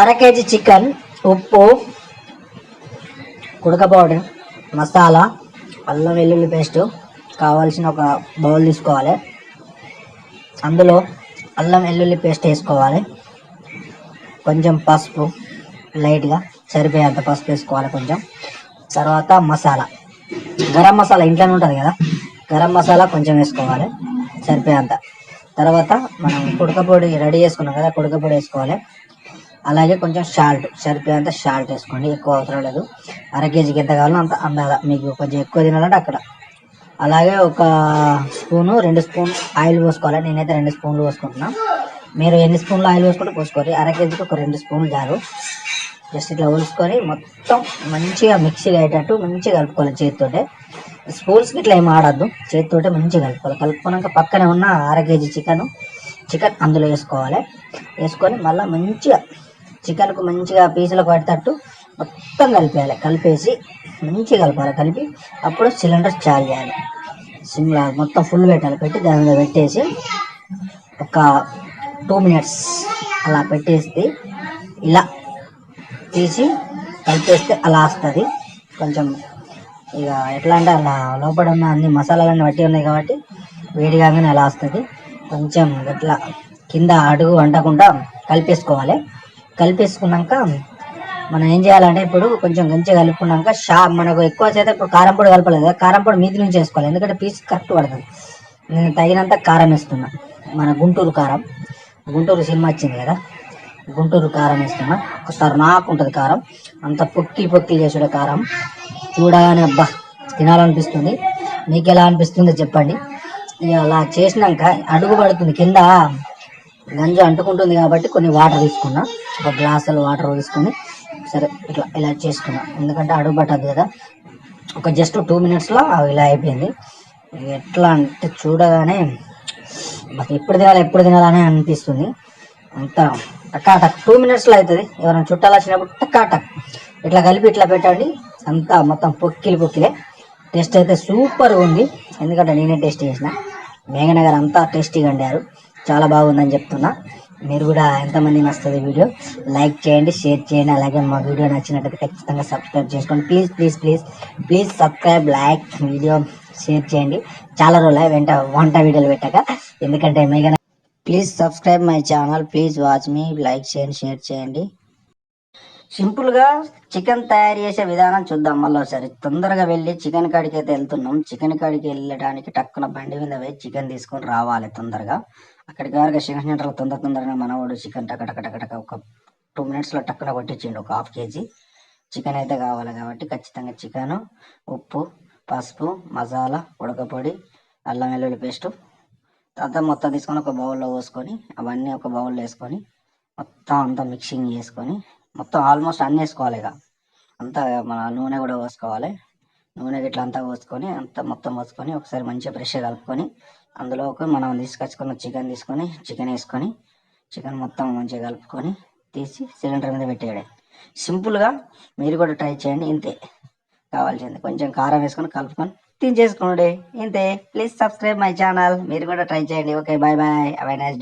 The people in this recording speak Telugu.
అర కేజీ చికెన్ ఉప్పు కుడక పౌడర్ మసాలా అల్లం వెల్లుల్లి పేస్ట్ కావాల్సిన ఒక బౌల్ తీసుకోవాలి. అందులో అల్లం వెల్లుల్లి పేస్ట్ వేసుకోవాలి. కొంచెం పసుపు లైట్గా సరిపోయేంత పసుపు వేసుకోవాలి కొంచెం. తర్వాత మసాలా. గరం మసాలా ఇంట్లోనే ఉంటుంది కదా? గరం మసాలా కొంచెం వేసుకోవాలి సరిపోయేంత. తర్వాత మనం కుడకపొడి రెడీ చేసుకున్నాం కదా కుడకపొడి వేసుకోవాలి. అలాగే కొంచెం షాల్ట్ సరిపోయేంత షాల్ట్ వేసుకోండి. ఎక్కువ అవసరం లేదు. అర కేజీకి ఎంత కావాలో అంత అందాల మీకు కొంచెం ఎక్కువ తినాలంటే అక్కడ. అలాగే ఒక స్పూను రెండు స్పూన్ ఆయిల్ పోసుకోవాలి. నేనైతే రెండు స్పూన్లు పోసుకుంటున్నా. మీరు ఎన్ని స్పూన్లు ఆయిల్ పోసుకుంటే పోసుకోవాలి అర కేజీకి ఒక రెండు స్పూన్లు చాలు. జస్ట్ ఇట్లా పోసుకొని మొత్తం మంచిగా మిక్సీ అయ్యేటట్టు మంచిగా కలుపుకోవాలి చేతితోటే. స్పూన్స్కి ఇట్లా ఏం ఆడద్దు. చేతితోటే మంచిగా కలుపుకోవాలి. కలుపుకున్నాక పక్కనే ఉన్న అర కేజీ చికెన్ చికెన్ అందులో వేసుకోవాలి. వేసుకొని మళ్ళీ మంచిగా చికెన్కు మంచిగా పీసులకు పడేటట్టు మొత్తం కలిపేయాలి. కలిపేసి మంచిగా కలపాలి. కలిపి అప్పుడు సిలిండర్ చాలు చేయాలి. సిమ్లా మొత్తం ఫుల్ పెట్టాలి. పెట్టి దాని మీద పెట్టేసి ఒక టూ మినిట్స్ అలా పెట్టేస్తే ఇలా తీసి కలిపేస్తే అలా వస్తుంది. కొంచెం ఇక ఎట్లా అంటే అలా లోపల ఉన్న అన్ని మసాలాలన్నీ పట్టి ఉన్నాయి కాబట్టి వేడి కాగానే అలా వస్తుంది. కొంచెం ఇట్లా కింద అడుగు వండకుండా కలిపేసుకోవాలి. కలిపేసుకున్నాక మనం ఏం చేయాలంటే ఇప్పుడు కొంచెం మంచిగా కలుపుకున్నాక షా మనకు ఎక్కువ చేత ఇప్పుడు కారం పొడి కలపలేదు కారం పొడి మీది నుంచి వేసుకోవాలి. ఎందుకంటే పీస్ కరెక్ట్ పడుతుంది నేను తగినంత కారం వేస్తున్నా. మన గుంటూరు కారం. గుంటూరు సినిమా వచ్చింది కదా గుంటూరు కారం వేస్తున్నా. ఒకసారి నాకు ఉంటుంది కారం. అంత పొక్కి పొక్కి చేసుడే కారం. చూడగానే అబ్బా తినాలనిపిస్తుంది. మీకు ఎలా అనిపిస్తుందో చెప్పండి. అలా చేసినాక అడుగు పడుతుంది కింద. గంజ అంటుకుంటుంది కాబట్టి కొన్ని వాటర్ తీసుకున్నా. ఒక గ్లాసులు వాటర్ తీసుకొని సరే ఇట్లా ఇలా చేసుకున్నా. ఎందుకంటే అడుగు పట్టదు కదా. ఒక జస్ట్ టూ మినిట్స్లో ఇలా అయిపోయింది. ఎట్లా అంటే చూడగానే మాకు ఎప్పుడు తినాలి ఎప్పుడు తినాలని అనిపిస్తుంది. అంత టకాటక్ టూ మినిట్స్లో అవుతుంది ఎవరైనా చుట్టాలు వచ్చినప్పుడు టకాటక్ ఇట్లా కలిపి ఇట్లా పెట్టండి. అంతా మొత్తం పొక్కిలి పొక్కిలే. టేస్ట్ అయితే సూపర్ ఉంది. ఎందుకంటే నేనే టేస్ట్ చేసిన. మేఘన గారు అంతా టేస్టీగా వండారు. చాలా బాగుందని చెప్తున్నా. మీరు కూడా ఎంతమంది నస్తుంది వీడియో లైక్ చేయండి షేర్ చేయండి. అలాగే మా వీడియో నచ్చినట్టయితే ఖచ్చితంగా సబ్స్క్రైబ్ చేసుకోండి. Please please please please subscribe like video share చేయండి. చాలా రోజులు వెంట వంట వీడియోలు పెట్టాక ఎందుకంటే మేఘన please subscribe my channel. Please watch me like చేయండి షేర్ చేయండి. సింపుల్గా చికెన్ తయారు చేసే విధానం చూద్దాం మళ్ళీ ఒకసారి. తొందరగా వెళ్ళి చికెన్ కాడికి అయితే వెళ్తున్నాం. చికెన్ కాడికి వెళ్ళడానికి టక్కున బండి మీద పోయి చికెన్ తీసుకొని రావాలి తొందరగా. అక్కడికి వరకు చికెన్ సెంటర్లో తొందర తొందరగా మనవాడు చికెన్ టక ఒక టూ మినిట్స్లో టక్కున కొట్టించిండు ఒక హాఫ్ కేజీ. చికెన్ అయితే కావాలి కాబట్టి ఖచ్చితంగా చికెన్ ఉప్పు పసుపు మసాలా ఉడకపొడి అల్లం వెల్లుల్లి పేస్టు. తర్వాత మొత్తం తీసుకొని ఒక బౌల్లో పోసుకొని అవన్నీ ఒక బౌల్లో వేసుకొని మొత్తం అంతా మిక్సింగ్ చేసుకొని మొత్తం ఆల్మోస్ట్ అన్నీ వేసుకోవాలి ఇక. అంతా మన నూనె కూడా పోసుకోవాలి. నూనె గిట్ల అంతా పోసుకొని అంతా మొత్తం పోసుకొని ఒకసారి మంచిగా ఫ్రెష్గా కలుపుకొని అందులో ఒక మనం తీసుకొచ్చుకున్న చికెన్ తీసుకొని చికెన్ వేసుకొని చికెన్ మొత్తం మంచిగా కలుపుకొని తీసి సిలిండర్ మీద పెట్టేయడం సింపుల్గా మీరు కూడా ట్రై చేయండి ఇంతే కావాల్సింది. కొంచెం కారం వేసుకొని కలుపుకొని తినేసుకోండి. ఇంతే. ప్లీజ్ సబ్స్క్రైబ్ మై ఛానల్ మీరు కూడా ట్రై చేయండి. Okay bye bye have a nice